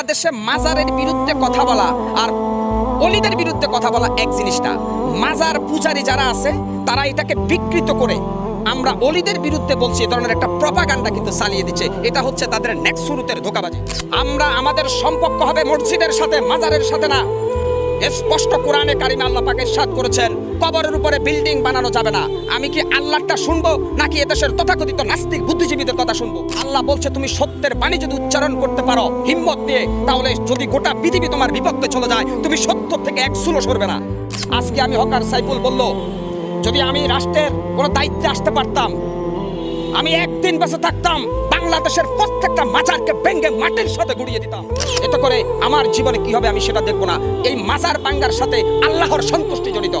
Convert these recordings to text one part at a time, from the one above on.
বাংলাদেশে মাজারের বিরুদ্ধে কথা বলা আর অলিদের বিরুদ্ধে কথা বলা এক জিনিস না। মাজার পূজারী যারা আছে, তারা এটাকে বিকৃত করে আমরা অলিদের বিরুদ্ধে বলছি, এ ধরনের একটা প্রপাগান্ডা কিন্তু চালিয়ে দিচ্ছে। এটা হচ্ছে তাদের নেক্সট শুরুতের ধোকাবাজি। আমরা আমাদের সম্পর্ক হবে মসজিদের সাথে, মাজারের সাথে না। স্পষ্ট কোরআনে কারিমে আল্লাহ পাক ইরশাদ করেছেন, কবরের উপরে বিল্ডিং বানানো যাবে না। আমি কি আল্লাহটা শুনব, নাকি এদেশের তথাকথিত নাস্তিক বুদ্ধিজীবীদের কথা শুনব? আল্লাহ বলছে, তুমি সত্যের বাণী যদি উচ্চারণ করতে পারো, হিম্মত দিয়ে, তাহলে যদি গোটা পৃথিবী তোমার বিপক্ষে চলে যায়, তুমি সত্য থেকে এক সুলো সরবে না। আজকে আমি হকার সাইফুল বলল, যদি আমি রাষ্ট্রের কোনো দায়িত্বে আসতে পারতাম, আমি একদিন বেঁচে থাকতাম বাংলাদেশের প্রত্যেকটা মাজারকে ভেঙ্গে মাটির সাথে গুড়িয়ে দিতাম। এতে করে আমার জীবনে কি হবে আমি সেটা দেখব না। এই মাজার বাঙ্গার সাথে আল্লাহর সন্তুষ্টি জড়িত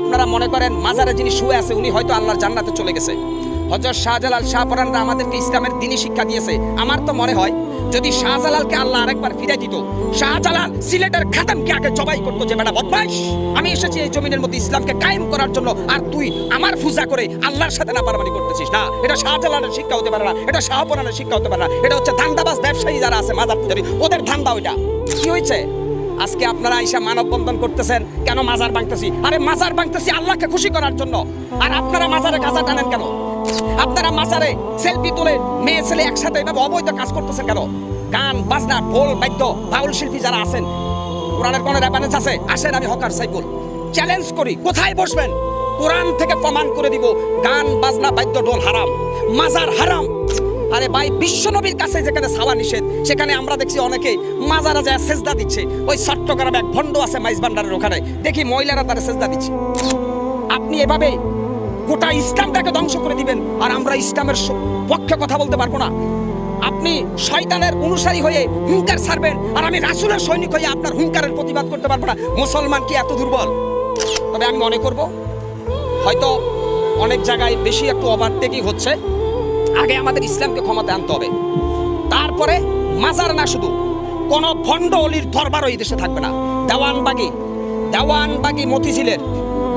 আপনারা মনে করেন মাজারে যিনি শুয়ে আছে, উনি হয়তো আল্লাহর জান্নাতে চলে গেছে। হজরত শাহজালাল শাহপরানরা আমাদেরকে ইসলামের দিনই শিক্ষা দিয়েছে। আমার তো মনে হয়, যদি শাহজালালকে আল্লাহ আরেকবার ফিরে দিত, শাহজালাল সিলেটের খাতামকে আগে জবাই করতো যে, বেটা, বদমাইশ, আমি এসেছি এই জমিনের মধ্যে ইসলামকে কায়েম করার জন্য, আর তুই আমার পূজা করে আল্লাহর সাথে না পারমানি করতেছিস। না, এটা শাহজালালের শিক্ষা হতে পারে না, এটা শাহপরানের শিক্ষা হতে পারে না, এটা হচ্ছে ধান্দাবাজ ব্যবসায়ী যারা আছে, মাজার পূজারী, ওদের ধান্দা ওইটা। কি হয়েছে? আজকে আপনারা আইসা মানববন্ধন করতেছেন, কেন মাজার ভাঙতেছি? আরে, মাজার ভাঙতেছি আল্লাহকে খুশি করার জন্য। আর আপনারা মাজারে গাজা টানেন কেন? আপনারা মাজারে সেলফি তুলে মেয়ে ছেলে একসাথে এভাবে অবৈধ কাজ করতেছেন কেন? গান, বাজনা, ঢোল, বাদ্য, বাউল শিল্পী যারা আছেন, কোরআনের কোন রেফারেন্স আছে? আসেন, আমি হকার সাইকুল চ্যালেঞ্জ করি, কোথায় বসবেন? কোরআন থেকে প্রমাণ করে দিব, গান, বাজনা, বাদ্য, ঢোল হারাম, মাজার হারাম। আরে ভাই বিশ্বনবীর কাছে যেখানে ছাওয়া নিষেধ, সেখানে আমরা দেখছি অনেকে মাজারা যায় সেজদা দিচ্ছে। ওই চট্টগ্রামে এক ভণ্ড আছে মাইজ ভান্ডারের ওখানে। দেখি মহিলারা তারা সেজদা দিচ্ছে। আপনি এভাবে গোটা ইসলামটাকে ধ্বংস করে দিবেন। আর আমরা ইসলামের পক্ষে কথা বলতে পারব না। আপনি শয়তানের অনুসারী হয়ে হুঙ্কার ছাড়বেন, আর আমি রাসুলের সৈনিক হয়ে আপনার হুঙ্কারের প্রতিবাদ করতে পারব না। মুসলমান কি এত দুর্বল? তবে আমি মনে করব, হয়তো অনেক জায়গায় বেশি একটু ওভারটেকিং হচ্ছে। আগে আমাদের ইসলামকে ক্ষমতা আনতে হবে। তারপরে মাজার না শুধু, কোন ভণ্ড অলির দরবারও এই দেশে থাকবে না। দেওয়ানবাগি দেওয়ানবাগি মতিঝিলের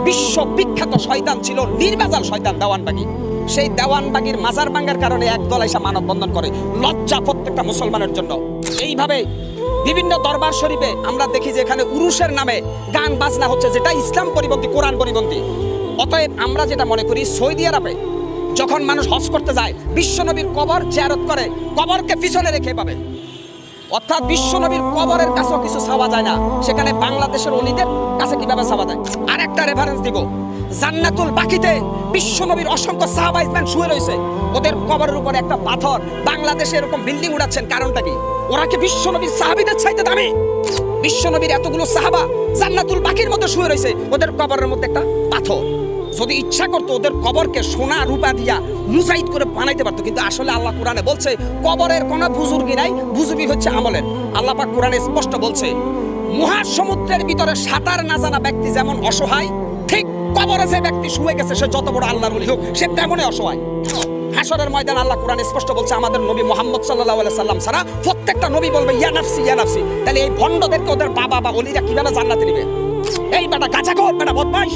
বিশ্ব বিখ্যাত শয়তান ছিল, নির্বাজাল শয়তান দেওয়ানবাগি। সেই দেওয়ানবাগির মাজার ভাঙ্গার কারণে একদল এসে মানববন্ধন করে, লজ্জা প্রত্যেকটা মুসলমানের জন্য। এইভাবে বিভিন্ন দরবার শরীফে আমরা দেখি যে এখানে উরুষের নামে গান বাজনা হচ্ছে, যেটা ইসলাম পরিপন্থী, কোরআন পরিপন্থী। অতএব আমরা যেটা মনে করি, সৌদি আরবে যখন মানুষ হজ করতে যায় বিশ্বনবীর কবর জিয়ারত করে, কবরকে পিছনে রেখে পাবে। অর্থাৎ বিশ্বনবীর কবরের কাছেও কিছু চাওয়া যায় না। সেখানে বাংলাদেশের অলিদের কাছে কীভাবে চাওয়া যায়? আর একটা রেফারেন্স দিব। জান্নাতুল বাকিতে বিশ্বনবীর অসংখ্য সাহাবাইজম্যান শুয়ে রয়েছে। ওদের কবরের উপরে একটা পাথর। বাংলাদেশে এরকম বিল্ডিং উড়াচ্ছেন, কারণটা কি? ওরা কি বিশ্বনবীর সাহাবিদের চাইতে দামি? বিশ্বনবীর এতগুলো সাহাবা জান্নাতুল বাকির মধ্যে শুয়ে রয়েছে। ওদের কবরের মধ্যে একটা পাথর। যদি ইচ্ছা করতো ওদের কবরকে সোনা রূপা দিয়া মুজাইদ করে বানাইতে পারতো, কিন্তু আসলে আল্লাহ কোরআনে বলছে, কবরের কোনো বুজুর্গি নাই বুজুর্গি হচ্ছে আমলের। আল্লাহ কোরআনে স্পষ্ট বলছে, মহাসমুদ্রের ভিতরে সাঁতার না জানা ব্যক্তি যেমন অসহায়, ঠিক কবরে যে ব্যক্তি শুয়ে গেছে, সে যত বড় আল্লাহর ওলি হোক, সে তেমনই অসহায়। হাসরের ময়দান আল্লাহ কোরআন স্পষ্ট বলছে, আমাদের নবী মোহাম্মদ সাল্লাহ সাল্লাম ছাড়া প্রত্যেকটা নবী বলবে, ইয়া নাফসি ইয়া নাফসি। তাহলে এই ভণ্ডদেরকে ওদের বাবা বা অলিরা কীভাবে জান্নাতে নিবে? এই বেটা গাছা কর বেটা বদমাইশ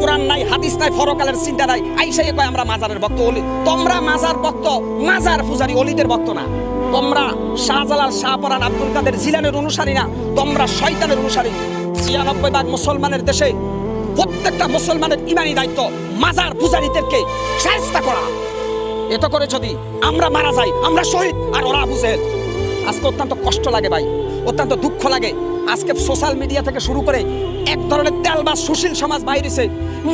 কোরআন নাই, হাদিস নাই, ফরকালের চিন্তা নাই। আইসাই কয়, আমরা মাজারের ভক্ত অলি। তোমরা মাজার ভক্ত, মাজার পূজারি অলিদের ভক্ত না। তোমরা শাহজালাল, শাহপরান, আব্দুল কাদের জিলানের অনুসারী না। তোমরা শয়তানের অনুসারী। ছিয়ানব্বই ভাগ মুসলমানের দেশে প্রত্যেকটা মুসলমানের ইমানি দায়িত্ব মাজার পূজারীদেরকে সাহায্য করা। এত করে যদি আমরা মারা যাই, আমরা শহীদ, আর ওরা বুঝেন আজকে অত্যন্ত কষ্ট লাগে ভাই। অত্যন্ত দুঃখ লাগে। আজকে সোশ্যাল মিডিয়া থেকে শুরু করে এক ধরনের তেল বা সুশীল সমাজ বাইরেছে।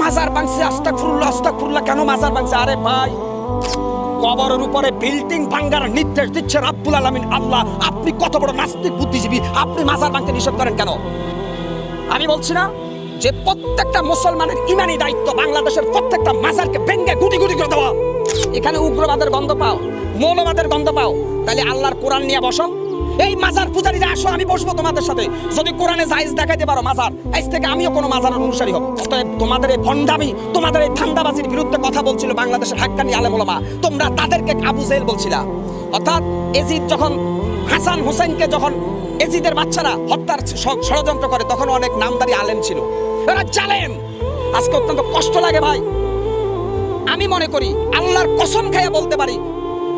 মাজার বাংছে আস্তাক ফুরুল্লাহ আস্তাক ফুরুল্লাহ কেন মাজার বাংছে? আরে ভাই, কবরের উপরে বিল্ডিং ভাঙ্গার নির্দেশ দিচ্ছে রাব্বুল আলামিন। আল্লাহ, আপনি কত বড় নাস্তিক বুদ্ধিজীবী? আপনি মাজার ভাঙতে নিষেধ করেন কেন? আমি বলছি না যে প্রত্যেকটা মুসলমানের ইমানি দায়িত্ব বাংলাদেশের প্রত্যেকটা মাজারকে ভেঙ্গে গুটি গুটি করে দেওয়া। এখানে উগ্রবাদের গন্ধ পাও, মৌলবাদের গন্ধ পাও। তাহলে আল্লাহর কোরআন নিয়ে বসো। এই মাজার পূজারীরা আসো, আমি বসবো তোমাদের সাথে। যদি কোরআনে জায়েজ দেখাইতে পারো মাজার, আজ থেকে আমিও কোনো মাজারের অনুসারী হব। অতএব তোমাদের এই ভণ্ডামি, তোমাদের এই ধান্দাবাজির বিরুদ্ধে কথা বলছিল বাংলাদেশের হাক্কানি আলেমুলামা। তোমরা তাদেরকে আবু জেল বলছিলা। অর্থাৎ এজিদ যখন হাসান হোসেনকে যখন এজিদের বাচ্চারা হত্যার ষড়যন্ত্র করে, তখন অনেক নামদারি আলেম ছিল। এরা জালেম! আজকে অত্যন্ত কষ্ট লাগে ভাই। আমি মনে করি, আল্লাহর কসম খাইয়া বলতে পারি,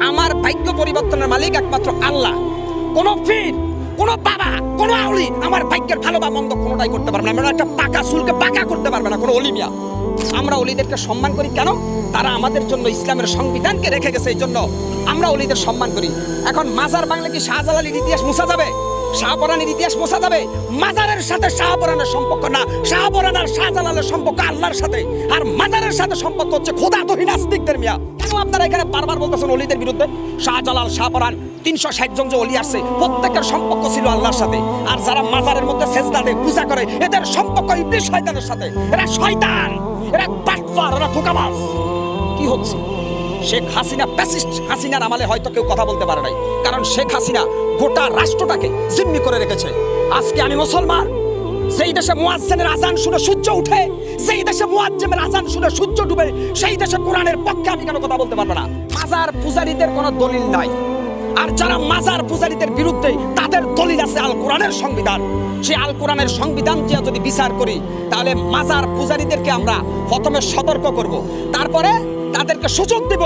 আমার ভাগ্য পরিবর্তনের মালিক একমাত্র আল্লাহ। কোন ফির কোন বাবা, কোনো আউলি আমার ভাগ্যের ভালো বা মন্দ কোনোটাই করতে পারবে না। একটা পাকা চুলকে পাকা করতে পারবে না, কোনো অলিমিয়া আমরা অলিদেরকে সম্মান করি কেন? তারা আমাদের জন্য ইসলামের সংবিধানকে রেখে গেছে, এই জন্য আমরা অলিদের সম্মান করি। এখন মাজার বাংলা কি শাহজালালির ইতিহাস মুছা যাবে? শাহপরানের ইতিহাস মোছা যাবে? মাজারের সাথে শাহপরানের সম্পর্ক না, শাহপরান আর শাহজালালের সম্পর্ক আল্লাহর সাথে। আর মাজারের সাথে সম্পর্ক হচ্ছে খোদা তহিন আস্তিকদের মিয়া। কেন আপনারা এখানে বারবার বলতেছেন অলিদের বিরুদ্ধে? শাহজালাল, শাহপরান তিনশো ষাট জন যে অলি আসছে প্রত্যেকের সম্পর্ক ছিল আল্লাহর সাথে। আর যারা মাজারের মধ্যে সেজদা দেয় পূজা করে, এদের সম্পর্ক ইবলিস শয়তানের সাথে। এরা শয়তান, এরা বাটফার এরা ধোকাবাজ। কি হচ্ছে? শেখ হাসিনা প্যাসিস্ট হাসিনার আমলে হয়তো কেউ কথা বলতে পারে নাই। কারণ শেখ হাসিনা গোটা রাষ্ট্রটাকে জিম্মি করে রেখেছে। আজকে আমি মুসলমান সেই দেশে মুয়াজ্জেনের আজান শুনে সূর্য উঠে সেই দেশে মুয়াজ্জেমের আজান শুনে সূর্য ডুবে, সেই দেশে কোরআনের পক্ষে আমি কেন কথা বলতে পারব না? মাজার পূজারীদের কোনো দলিল নাই। আর যারা মাজার পূজারীদের বিরুদ্ধে তাদের দলিল আছে আল কোরআনের সংবিধান। সেই আল কোরআনের সংবিধান দিয়ে যদি বিচার করি, তাহলে মাজার পূজারীদেরকে আমরা প্রথমে সতর্ক করব, তারপরে তাদেরকে সুযোগ দেব,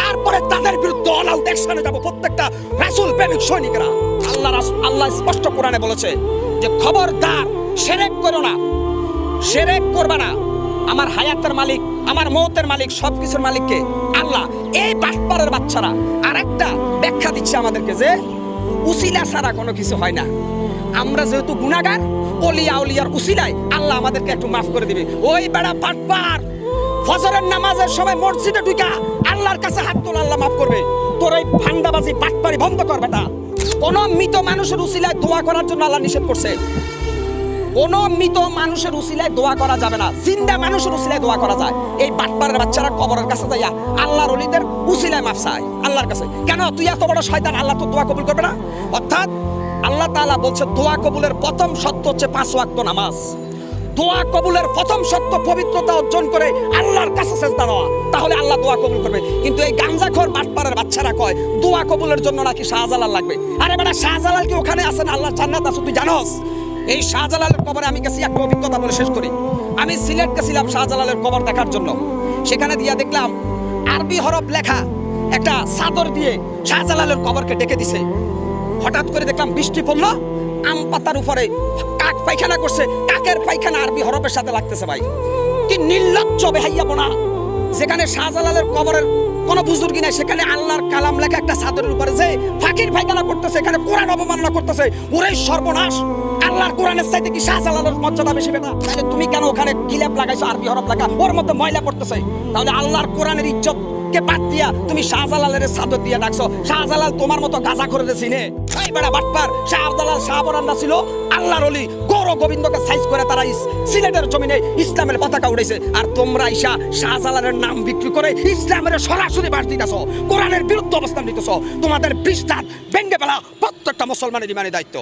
তারপরে তাদের বিরুদ্ধে অল আউট অ্যাকশনে যাব প্রত্যেকটা রাসূল প্রেমিক সৈনিকরা। আল্লাহ আল্লাহ স্পষ্ট কোরআনে বলেছে যে, খবরদার, সেরেক করো না, সেরেক করবে না। আমার হায়াতের মালিক, আমার মৌতের মালিক, সবকিছুর মালিককে আল্লাহ, এই বাটপাড়ের বাচ্চারা আর একটা ব্যাখ্যা দিচ্ছে আমাদেরকে যে উসিলা ছাড়া কোনো কিছু হয় না। আমরা যেহেতু গুণাগার, অলিয়া উলিয়ার উসিলায় আল্লাহ আমাদেরকে একটু মাফ করে দিবে। ওই বেড়া বাটপার ফজরের নামাজের সময় মসজিদে ঢুকা আল্লাহর কাছে হাত তোলা আল্লাহ মাফ করবে। তোর এই ভান্ডাবাজি বাটপারি বন্ধ কর বেটা। কোন মৃত মানুষের উসিলায় দোয়া করার জন্য আল্লাহ নিষেধ করছে। কোন মৃত মানুষের উসিলায় দোয়া করা যাবে না। জিন্দা মানুষের উসিলায় দোয়া করা যায়। এই বাটপাড়ের বাচ্চারা কবরের কাছে যাইয়া আল্লাহর অলিদের উসিলায় মাফ চায়, আল্লাহর কাছে। কেন? তুই এত বড় শয়তান, আল্লাহ তো দোয়া কবুল করবে না? অর্থাৎ আল্লাহ তাআলা বলছে, দোয়া কবুলের প্রথম সত্য হচ্ছে পাঁচ ওয়াক্ত নামাজ। দোয়া কবুলের প্রথম সত্য পবিত্রতা অর্জন করে আল্লাহর কাছে চেষ্টা দেওয়া তাহলে আল্লাহ দোয়া কবুল করবে। কিন্তু এই গাঞ্জাখোর বাটপাড়ের বাচ্চারা কয়, দোয়া কবুলের জন্য নাকি শাহজালাল লাগবে? আরে বেটা, শাহজালাল কি ওখানে আছেন আল্লাহ জান্নাত আছে? তুই জানোস? এই শাহজালালের কবরে আমি গেছি একটা অভিজ্ঞতা বলে শেষ করি। আমি সিলেট গেছিলাম শাহজালালের কবর দেখার জন্য। সেখানে দিয়া দেখলাম, আরবি হরফ লেখা একটা চাদর দিয়ে শাহজালালের কবরকে ডেকে দিছে। হঠাৎ করে দেখলাম বৃষ্টি পড়ল, আম পাতার উপরে কাক পায়খানা করছে, কাকের পায়খানা আরবি হরফের সাথে লাগতেছে ভাই। কি নির্লজ্জ বেহাইয়া বোনা। যেখানে শাহজালালের কবরের কোনো বুজুর্গি নাই, সেখানে আল্লাহর কালাম লেখা একটা চাদরের উপরে যে ফাঁকির পায়খানা করতেছে, এখানে কোরআন অবমাননা করতেছে। ওরে সর্বনাশ! আল্লাহর কোরআনের চাইতে কি শাহ শাহজালালের মর্যাদা বেশি বেটা? তাহলে তুমি কেন ওখানে গিলাপ লাগাইছো, আরবি হরফ লাগা? ওর মধ্যে ময়লা পড়তেছে। তাহলে আল্লাহর কোরআনের ইজ্জত কে বাদ দিয়া তুমি শাহজালালের চাদর দিয়ে ডাকছো। শাহজালাল তোমার মতো গাজা করে চিনে এই বেড়া বাটপার, শাহজালাল শাহবরান্না ছিল আল্লাহর অলি। গৌর গোবিন্দকে সাইজ করে তারা সিলেটের জমিনে ইসলামের পতাকা উড়েছে আর তোমরা ইসা শাহজালালের নাম বিক্রি করে ইসলামের সরাসরি বাড়তি দিতেছ। কোরআনের বিরুদ্ধে অবস্থান নিতেছ। তোমাদের পৃষ্ঠাত ভেঙ্গে ফেলা প্রত্যেকটা মুসলমানের ইমানের দায়িত্ব।